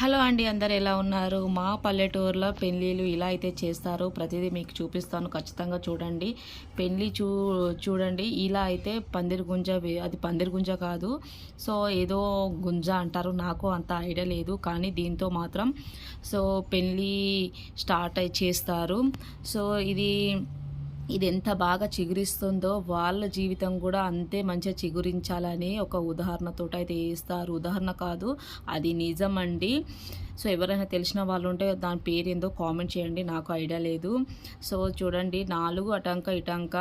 Hello అండి అందరు ఎలా ఉన్నారు? మా పల్లెటూరులో పెళ్ళిళ్ళు ఇలా అయితే చేస్తారు. ప్రతిదీ మీకు చూపిస్తాను. ఖచ్చితంగా చూడండి. పెళ్ళి చూ చూడండి. ఇలా అయితే పందిరి గుంజ అది పందిరి గుంజ కాదు. సో ఏదో గుంజ అంటారు. నాకు అంత ఐడియా లేదు. కానీ దీంతో మాత్రం సో పెళ్ళి స్టార్ట్ అయి చేస్తారు. సో ఇది ఇది ఎంత బాగా చిగురిస్తుందో వాళ్ళ జీవితం కూడా అంతే మంచిగా చిగురించాలని ఒక ఉదాహరణతో అయితే వేస్తారు ఉదాహరణ కాదు అది నిజం అండి సో ఎవరైనా తెలిసిన వాళ్ళు ఉంటే దాని పేరు ఏందో కామెంట్ చేయండి నాకు ఐడియా లేదు. సో చూడండి నాలుగు అటంక ఇటంక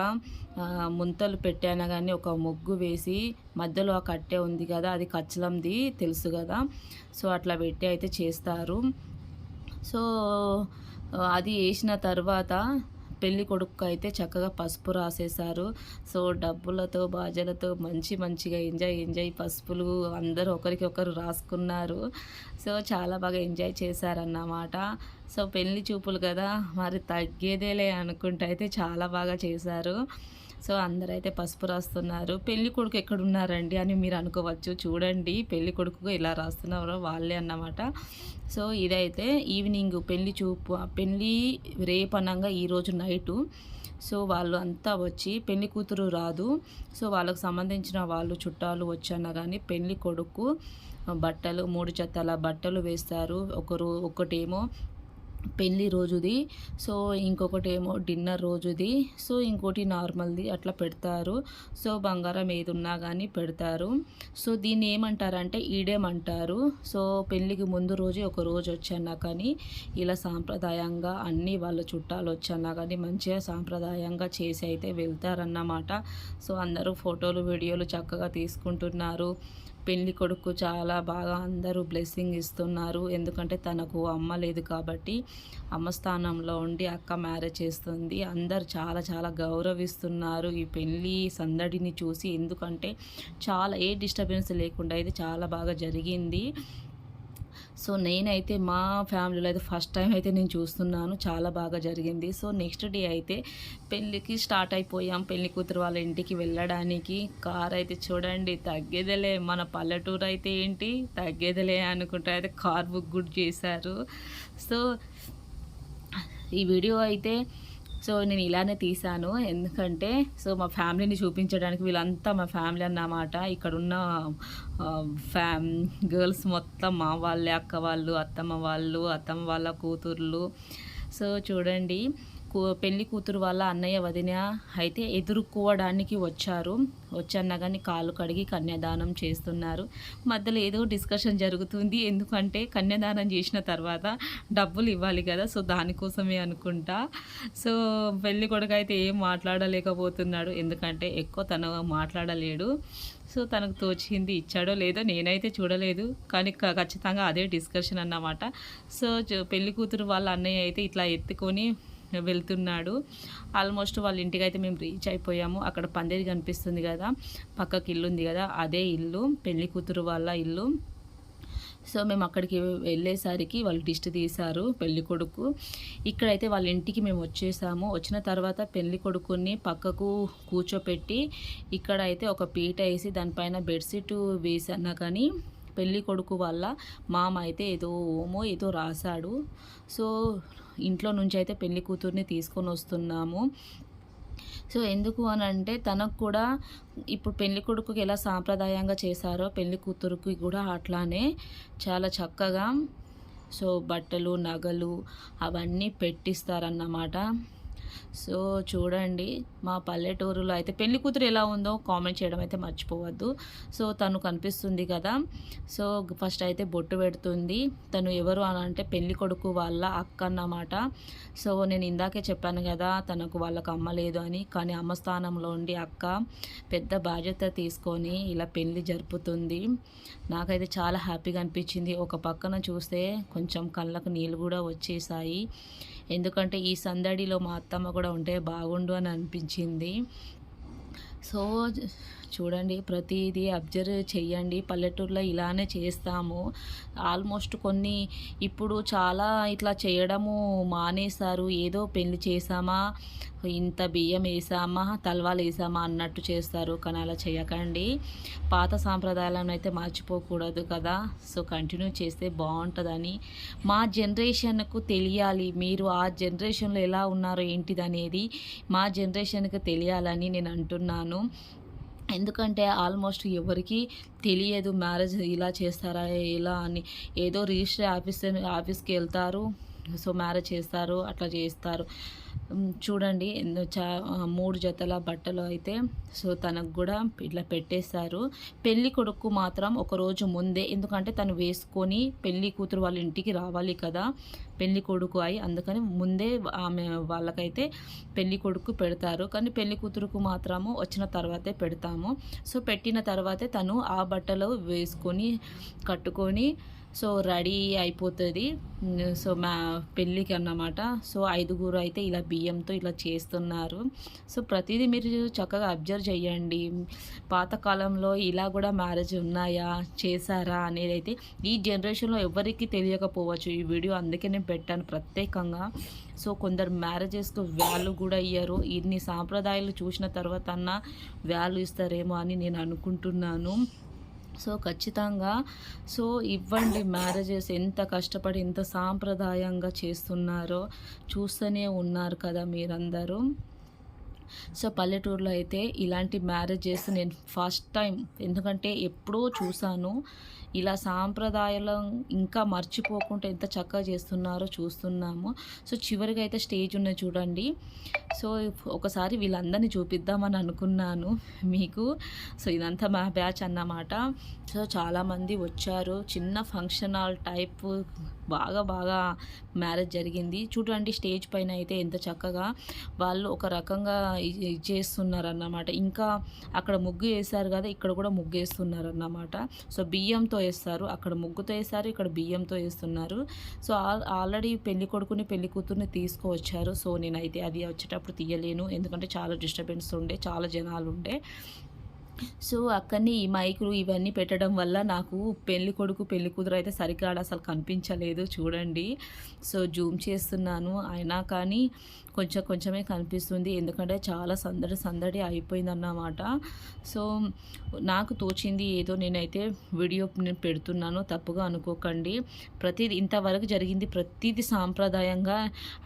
ముంతలు పెట్టాను కానీ ఒక ముగ్గు వేసి మధ్యలో ఆ కట్టె ఉంది కదా అది కచ్చలంది తెలుసు కదా. సో అట్లా పెట్టి అయితే చేస్తారు. సో అది వేసిన తర్వాత పెళ్ళి కొడుకు అయితే చక్కగా పసుపు రాసేశారు. సో డబ్బులతో బాజలతో మంచి మంచిగా ఎంజాయ్ ఎంజాయ్ పసుపులు అందరూ ఒకరికి ఒకరు రాసుకున్నారు. సో చాలా బాగా ఎంజాయ్ చేశారన్నమాట. సో పెళ్ళి చూపులు కదా మరి తగ్గేదేలే అనుకుంటే అయితే చాలా బాగా చేశారు. సో అందరైతే పసుపు రాస్తున్నారు. పెళ్ళి కొడుకు ఎక్కడున్నారండి అని మీరు అనుకోవచ్చు. చూడండి పెళ్ళి కొడుకు ఇలా రాస్తున్నారో వాళ్ళే అన్నమాట. సో ఇదైతే ఈవినింగ్ పెళ్ళి చూపు పెళ్ళి రేపు అనగా ఈరోజు నైటు. సో వాళ్ళు అంతా వచ్చి పెళ్ళి కూతురు రాదు. సో వాళ్ళకు సంబంధించిన వాళ్ళు చుట్టాలు వచ్చాన కానీ పెళ్ళి కొడుకు బట్టలు మూడు చెత్తల బట్టలు వేస్తారు. ఒకరు ఒకటేమో పెళ్ళి రోజుది. సో ఇంకొకటి ఏమో డిన్నర్ రోజుది. సో ఇంకోటి నార్మల్ది అట్లా పెడతారు. సో బంగారం ఏది ఉన్నా కానీ పెడతారు. సో దీన్ని ఏమంటారంటే ఈడేం అంటారు. సో పెళ్ళికి ముందు రోజు ఒక రోజు వచ్చానా కానీ ఇలా సాంప్రదాయంగా అన్ని వాళ్ళ చుట్టాలు వచ్చానా కానీ మంచిగా సాంప్రదాయంగా చేసి అయితే వెళ్తారన్నమాట. సో అందరూ ఫోటోలు వీడియోలు చక్కగా తీసుకుంటున్నారు. పెళ్ళి కొడుకు చాలా బాగా అందరూ బ్లెస్సింగ్ ఇస్తున్నారు. ఎందుకంటే తనకు అమ్మ లేదు కాబట్టి అమ్మ స్థానంలో ఉండి అక్క మ్యారేజ్ చేస్తుంది. అందరు చాలా చాలా గౌరవిస్తున్నారు. ఈ పెళ్ళి సందడిని చూసి ఎందుకంటే చాలా ఏ డిస్టర్బెన్స్ లేకుండా అయితే చాలా బాగా జరిగింది. సో నేనైతే మా ఫ్యామిలీలో అయితే ఫస్ట్ టైం అయితే నేను చూస్తున్నాను. చాలా బాగా జరిగింది. సో నెక్స్ట్ డే అయితే పెళ్ళికి స్టార్ట్ అయిపోయాం. పెళ్ళి కూతురు వాళ్ళ ఇంటికి వెళ్ళడానికి కార్ అయితే చూడండి తగ్గేదిలే. మన పల్లెటూరు అయితే ఏంటి? తగ్గేదిలే అనుకుంటే అయితే కార్ బుక్ కూడా చేశారు. సో ఈ వీడియో అయితే సో నేను ఇలానే తీసాను ఎందుకంటే సో మా ఫ్యామిలీని చూపించడానికి వీళ్ళంతా మా ఫ్యామిలీ అన్నమాట. ఇక్కడున్న ఫ్యామ్ గర్ల్స్ మొత్తం మా వాళ్ళే అక్క వాళ్ళు అత్తమ్మ వాళ్ళు అత్తమ్మ వాళ్ళ కూతుర్లు. సో చూడండి పెళ్ళి కూతురు వాళ్ళ అన్నయ్య వదిన అయితే ఎదుర్కోవడానికి వచ్చారు. వచ్చన్నా కానీ కాలు కడిగి కన్యాదానం చేస్తున్నారు. మధ్యలో ఏదో డిస్కషన్ జరుగుతుంది. ఎందుకంటే కన్యాదానం చేసిన తర్వాత డబ్బులు ఇవ్వాలి కదా సో దానికోసమే అనుకుంటా. సో పెళ్ళి కొడుకు అయితే ఏం మాట్లాడలేకపోతున్నాడు. ఎందుకంటే ఎక్కువ తను మాట్లాడలేడు. సో తనకు తోచింది ఇచ్చాడో లేదో నేనైతే చూడలేదు. కానీ క- ఖచ్చితంగా అదే డిస్కషన్ అన్నమాట. సో పెళ్ళి కూతురు వాళ్ళ అన్నయ్య అయితే ఇట్లా ఎత్తుకొని వెళ్తున్నాడు. ఆల్మోస్ట్ వాళ్ళ ఇంటికి అయితే మేము రీచ్ అయిపోయాము. అక్కడ పందిరి కనిపిస్తుంది కదా పక్కకి ఇల్లు ఉంది కదా అదే ఇల్లు పెళ్ళి కూతురు వాళ్ళ ఇల్లు. సో మేము అక్కడికి వెళ్ళేసరికి వాళ్ళు దిష్టి తీశారు పెళ్ళి కొడుకు. ఇక్కడైతే వాళ్ళ ఇంటికి మేము వచ్చేసాము. వచ్చిన తర్వాత పెళ్ళి కొడుకుని పక్కకు కూర్చోపెట్టి ఇక్కడ అయితే ఒక పీట వేసి దానిపైన బెడ్షీట్ వేసన్నా కానీ పెళ్ళి కొడుకు వల్ల మామ అయితే ఏదో ఓమో ఏదో రాశాడు. సో ఇంట్లో నుంచి అయితే పెళ్ళి కూతుర్ని తీసుకొని వస్తున్నాము. సో ఎందుకు అని అంటే తనకు కూడా ఇప్పుడు పెళ్ళి కొడుకుకి ఎలా సాంప్రదాయంగా చేశారో పెళ్ళి కూతురుకి కూడా అట్లానే చాలా చక్కగా సో బట్టలు నగలు అవన్నీ పెట్టిస్తారన్నమాట. సో చూడండి మా పల్లెటూరులో అయితే పెళ్ళి కూతురు ఎలా ఉందో కామెంట్ చేయడం అయితే మర్చిపోవద్దు. సో తను కనిపిస్తుంది కదా. సో ఫస్ట్ అయితే బొట్టు పెడుతుంది. తను ఎవరు అని అంటే పెళ్ళి కొడుకు వాళ్ళ అక్క అన్నమాట. సో నేను ఇందాకే చెప్పాను కదా తనకు వాళ్ళకు అమ్మ లేదు అని. కానీ అమ్మ స్థానంలో ఉండి అక్క పెద్ద బాధ్యత తీసుకొని ఇలా పెళ్ళి జరుపుతుంది. నాకైతే చాలా హ్యాపీగా అనిపించింది. ఒక పక్కన చూస్తే కొంచెం కళ్ళకు నీళ్ళు కూడా వచ్చేసాయి. ఎందుకంటే ఈ సందడిలో మా అత్తమ్మ కూడా ఉంటే బాగుండు అని అనిపించింది. సో చూడండి ప్రతిదీ అబ్జర్వ్ చేయండి పల్లెటూరులో ఇలానే చేస్తాము. ఆల్మోస్ట్ కొన్ని ఇప్పుడు చాలా ఇట్లా చేయడము మానేశారు. ఏదో పెళ్ళి చేసామా ఇంత బియ్యం వేసామా తలవాలు వేసామా అన్నట్టు చేస్తారు. కానీ అలా చేయకండి. పాత సాంప్రదాయాలను అయితే మర్చిపోకూడదు కదా. సో కంటిన్యూ చేస్తే బాగుంటుందని మా జనరేషన్కు తెలియాలి. మీరు ఆ జనరేషన్లో ఎలా ఉన్నారో ఏంటిది అనేది మా జనరేషన్కి తెలియాలని నేను అంటున్నాను. ఎందుకంటే ఆల్మోస్ట్ ఎవరికి తెలియదు మ్యారేజ్ ఇలా చేస్తారా ఇలా అని. ఏదో రిజిస్టర్ ఆఫీస్ ఆఫీస్కి వెళ్తారు సో మ్యారేజ్ చేస్తారు అట్లా చేస్తారు. చూడండి చా మూడు జతల బట్టలు అయితే. సో తనకు కూడా ఇట్లా పెట్టేశారు. పెళ్ళి కొడుకు మాత్రం ఒక రోజు ముందే ఎందుకంటే తను వేసుకొని పెళ్ళి కూతురు వాళ్ళ ఇంటికి రావాలి కదా. పెళ్ళి కొడుకు అయి అందుకని ముందే ఆమె వాళ్ళకైతే పెళ్ళి కొడుకు పెడతారు. కానీ పెళ్ళి కూతురుకు మాత్రము వచ్చిన తర్వాతే పెడతాము. సో పెట్టిన తర్వాతే తను ఆ బట్టలు వేసుకొని కట్టుకొని సో రెడీ అయిపోతుంది. సో మా పెళ్ళికి అన్నమాట. సో ఐదుగురు అయితే ఇలా బియ్యంతో ఇలా చేస్తున్నారు. సో ప్రతిదీ మీరు చక్కగా అబ్జర్వ్ చేయండి. పాతకాలంలో ఇలా కూడా మ్యారేజ్ ఉన్నాయా? చేశారా? అనేది అయితే ఈ జనరేషన్లో ఎవరికి తెలియకపోవచ్చు. ఈ వీడియో అందుకే నేను పెట్టాను ప్రత్యేకంగా. సో కొందరు మ్యారేజెస్కు వాల్యూ కూడా ఇయ్యరు. ఇన్ని సాంప్రదాయాలు చూసిన తర్వాత అన్న వాల్యూ ఇస్తారేమో అని నేను అనుకుంటున్నాను. సో ఖచ్చితంగా సో ఇవ్వండి మ్యారేజెస్ ఎంత కష్టపడి ఎంత సాంప్రదాయంగా చేస్తున్నారో చూస్తూనే ఉన్నారు కదా మీరందరూ. సో పల్లెటూరులో అయితే ఇలాంటి మ్యారేజెస్ నేను ఫస్ట్ టైం ఎందుకంటే ఎప్పుడో చూశాను. ఇలా సాంప్రదాయాలు ఇంకా మర్చిపోకుండా ఎంత చక్కగా చేస్తున్నారో చూస్తున్నాము. సో చివరిగా అయితే స్టేజ్ ఉన్న చూడండి. సో ఒకసారి వీళ్ళందరినీ చూపిద్దామని అనుకున్నాను మీకు. సో ఇదంతా మా బ్యాచ్ అన్నమాట. సో చాలామంది వచ్చారు. చిన్న ఫంక్షన్ హాల్ టైప్ బాగా బాగా మ్యారేజ్ జరిగింది. చూడండి స్టేజ్ పైన అయితే ఎంత చక్కగా వాళ్ళు ఒక రకంగా చేస్తున్నారన్నమాట ఇది చేస్తున్నారు అన్నమాట ఇంకా అక్కడ ముగ్గు వేశారు కదా ఇక్కడ కూడా ముగ్గు వేస్తున్నారు అన్నమాట సో బియ్యంతో వేస్తారు అక్కడ ముగ్గుతో వేస్తారు ఇక్కడ బియ్యంతో వేస్తున్నారు. సో ఆల్- ఆల్రెడీ పెళ్ళి కొడుకుని పెళ్ళి కూతుర్ని తీసుకువచ్చారు. సో నేనైతే అది వచ్చేటప్పుడు తీయలేను. ఎందుకంటే చాలా డిస్టర్బెన్స్ ఉండే చాలా జనాలు ఉండే. సో అక్కడనే ఈ మైకులు ఇవన్నీ పెట్టడం వల్ల నాకు పెళ్ళి కొడుకు పెళ్ళి కూతురు అయితే సరిగ్గా అసలు కనిపించలేదు. చూడండి. సో జూమ్ చేస్తున్నాను. అయినా కానీ కొంచెం కొంచెమే కనిపిస్తుంది. ఎందుకంటే చాలా సందడి సందడి అయిపోయిందన్నమాట. సో నాకు తోచింది ఏదో నేనైతే వీడియో నేను పెడుతున్నాను. తప్పుగా అనుకోకండి. ప్రతిది ఇంతవరకు జరిగింది ప్రతిదీ సాంప్రదాయంగా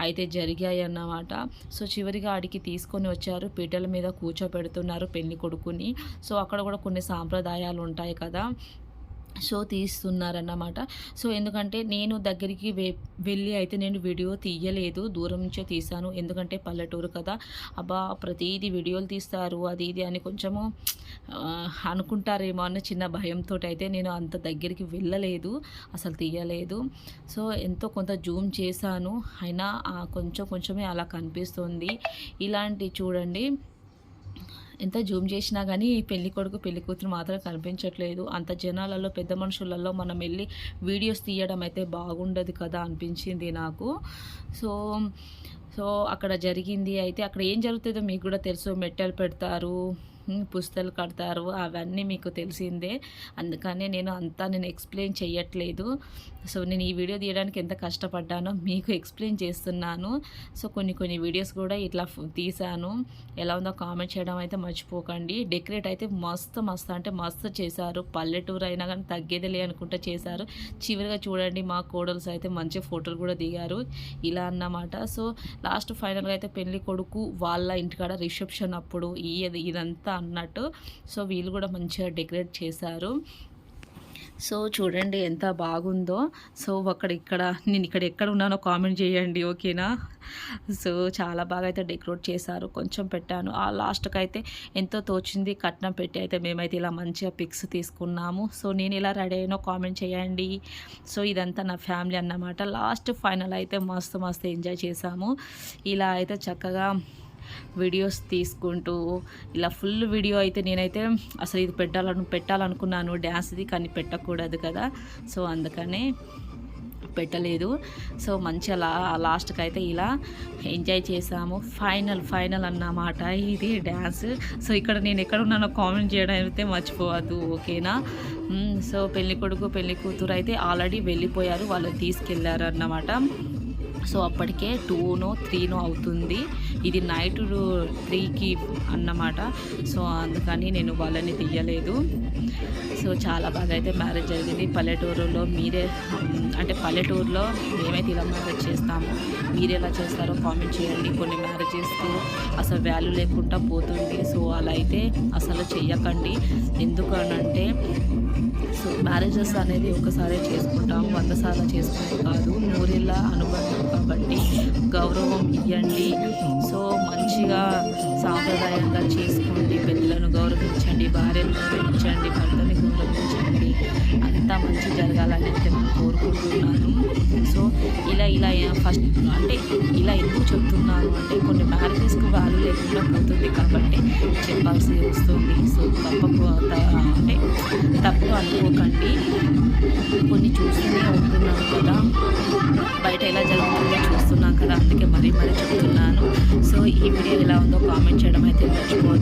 అయితే జరిగాయి అన్నమాట సో చివరిగా ఆడికి తీసుకొని వచ్చారు. పీటల మీద కూర్చోపెడుతున్నారు పెళ్ళి కొడుకుని. సో అక్కడ కూడా కొన్ని సాంప్రదాయాలు ఉంటాయి కదా. సో తీస్తున్నారన్నమాట. సో ఎందుకంటే నేను దగ్గరికి వె వెళ్ళి అయితే నేను వీడియో తీయలేదు. దూరం నుంచే తీశాను. ఎందుకంటే పల్లెటూరు కదా. అబ్బా ప్రతిదీ వీడియోలు తీస్తారు. అది ఇది అని కొంచెము అనుకుంటారేమో అన్న చిన్న భయంతో అయితే నేను అంత దగ్గరికి వెళ్ళలేదు. అసలు తీయలేదు. సో ఎంతో కొంత జూమ్ చేశాను. అయినా కొంచెం కొంచెమే అలా కనిపిస్తుంది. ఇలాంటి చూడండి ఎంత జూమ్ చేసినా కానీ పెళ్ళి కొడుకు పెళ్ళి కూతురు మాత్రం కనిపించట్లేదు. అంత జనాలలో పెద్ద మనుషులలో మనం వెళ్ళి వీడియోస్ తీయడం అయితే బాగుండదు కదా అనిపించింది నాకు. సో సో అక్కడ జరిగింది అయితే అక్కడ ఏం జరుగుతుందో మీకు కూడా తెలుసు. మెట్టలు పెడతారు పుస్తలు కడతారు అవన్నీ మీకు తెలిసిందే. అందుకనే నేను అంతా నేను ఎక్స్ప్లెయిన్ చేయట్లేదు సో నేను ఈ వీడియో తీయడానికి ఎంత కష్టపడ్డానో మీకు ఎక్స్ప్లెయిన్ చేస్తున్నాను. సో కొన్ని కొన్ని వీడియోస్ కూడా ఇట్లా తీశాను. ఎలా ఉందో కామెంట్ చేయడం అయితే మర్చిపోకండి. డెకరేట్ అయితే మస్తు మస్తు అంటే మస్తు చేశారు. పల్లెటూరు అయినా కానీ తగ్గేదిలే అనుకుంటా చేశారు. చివరిగా చూడండి మా కోడల్స్ అయితే మంచి ఫోటోలు కూడా దిగారు. ఇలా అన్నమాట. సో లాస్ట్ ఫైనల్గా అయితే పెళ్ళి కొడుకు వాళ్ళ ఇంటికాడ రిసెప్షన్ అప్పుడు ఇది ఇదంతా అన్నట్టు. సో వీళ్ళు కూడా మంచిగా డెకరేట్ చేశారు. సో చూడండి ఎంత బాగుందో. సో అక్కడ ఇక్కడ నేను ఇక్కడ ఎక్కడ ఉన్నానో కామెంట్ చేయండి ఓకేనా? సో చాలా బాగా అయితే డెకరేట్ చేశారు కొంచెం పెట్టాను. ఆ లాస్ట్కి అయితే ఎంతో తోచింది కట్నం పెట్టి అయితే మేమైతే ఇలా మంచిగా పిక్స్ తీసుకున్నాము. సో నేను ఇలా రెడీ అయినో కామెంట్ చేయండి. సో ఇదంతా నా ఫ్యామిలీ అన్నమాట. లాస్ట్ ఫైనల్ అయితే మస్తు మస్తు ఎంజాయ్ చేశాము. ఇలా అయితే చక్కగా వీడియోస్ తీసుకుంటూ ఇలా ఫుల్ వీడియో అయితే నేనైతే అసలు ఇది పెట్టాలను పెట్టాలనుకున్నాను డ్యాన్స్ది కానీ పెట్టకూడదు కదా. సో అందుకనే పెట్టలేదు. సో మంచిగా లా లాస్ట్కి అయితే ఇలా ఎంజాయ్ చేసాము. ఫైనల్ ఫైనల్ అన్నమాట ఇది డ్యాన్స్ సో ఇక్కడ నేను ఎక్కడ ఉన్నానో కామెంట్ చేయడం అయితే మర్చిపోవద్దు ఓకేనా? సో పెళ్ళి కొడుకు పెళ్ళి కూతురు అయితే ఆల్రెడీ వెళ్ళిపోయారు వాళ్ళు తీసుకెళ్ళారు అన్నమాట సో అప్పటికే టూనో త్రీనో అవుతుంది. ఇది నైట్ త్రీకి అన్నమాట. సో అందుకని నేను వాళ్ళని తీయలేదు. సో చాలా బాగా అయితే మ్యారేజ్ జరిగింది. పల్లెటూరులో మీరే అంటే పల్లెటూరులో మేమైతే ఇలా మ్యారేజ్ చేస్తాము. మీరు ఎలా చేస్తారో కామెంట్ చేయండి. కొన్ని మ్యారేజెస్కి అసలు వాల్యూ లేకుండా పోతుంది. సో అలా అయితే అసలు చెయ్యకండి. ఎందుకనంటే సో మ్యారేజెస్ అనేది ఒకసారి చేసుకుంటాం వంద సార్లు చేసుకునే కాదు నూరేళ్ళ అనుబంధం కాబట్టి గౌరవం ఇవ్వండి. సో మంచిగా సాంప్రదాయంగా చేసుకోండి పెద్దలను గౌరవించండి భార్యను గౌరవించండి భర్తని గౌరవించండి. అంతా మంచి జరగాలని అయితే మనం కోరుకుంటున్నాను. సో ఇలా ఇలా ఫస్ట్ అంటే ఇలా ఎందుకు చెప్తున్నాను అంటే కొన్ని మ్యారేజెస్కి వాల్యూ లేకుండా పోతుంది కాబట్టి చెప్పాల్సి వస్తుంది. సో తప్పకు అంటే తప్పు అనుకోకండి. కొన్ని చూస్తూనే ఉంటున్నాం కదా. బయట ఎలా జరుగుతుందో చూస్తున్నాం కదా. అందుకే మరీ మరీ చెప్తున్నాను. సో ఈ వీడియో ఎలా ఉందో కామెంట్ చేయడం అయితే మర్చిపోవద్దు